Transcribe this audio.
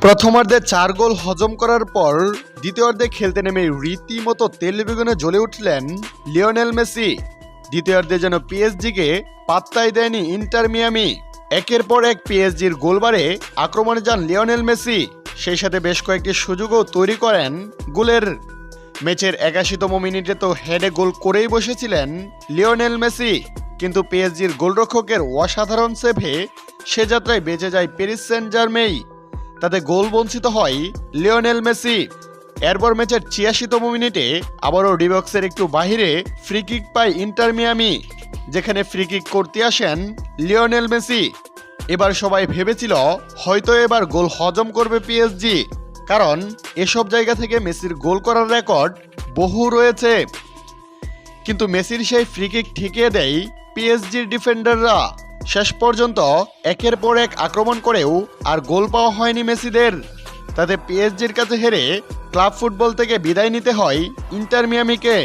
প্রথমার্ধে চার গোল হজম করার পর দ্বিতীয়ার্ধে খেলতে নেমে রীতিমতো তেল বেগুনে জ্বলে উঠলেন লিওনেল মেসি। দ্বিতীয়ার্ধে যেন পিএসজিকে পাত্তাই দেয়নি ইন্টার মিয়ামি। একের পর এক পিএসজির গোলবারে আক্রমণে যান লিওনেল মেসি। সেই সাথে বেশ কয়েকটি সুযোগও তৈরি করেন গোলের। ম্যাচের একাশিতম মিনিটে তো হেডে গোল করেই বসেছিলেন লিওনেল মেসি। কিন্তু পিএসজির গোলরক্ষকের অসাধারণ সেভে সে যাত্রায় বেঁচে যায় প্যারিস সেন্ট জার্মেই তাতে গোল বঞ্চিত হয় লিওনেল মেসি। এরপর ম্যাচের ছিয়াশিতম মিনিটে আবারও ডিবক্সের একটু বাহিরে ফ্রিকিক পায় ইন্টার মিয়ামি, যেখানে ফ্রিকিক করতে আসেন লিওনেল মেসি। এবার সবাই ভেবেছিল হয়তো এবার গোল হজম করবে পিএসজি কারণ এসব জায়গা থেকে মেসির গোল করার রেকর্ড বহু রয়েছে। কিন্তু মেসির সেই ফ্রিকিক ঠেকিয়ে দেয় পিএসজির ডিফেন্ডাররা শেষ পর্যন্ত একের পর এক আক্রমণ করেও আর গোল পাওয়া হয়নি মেসিদের। তাতে পিএসজির কাছে হেরে ক্লাব ফুটবল থেকে বিদায় নিতে হয় ইন্টার মিয়ামিকে।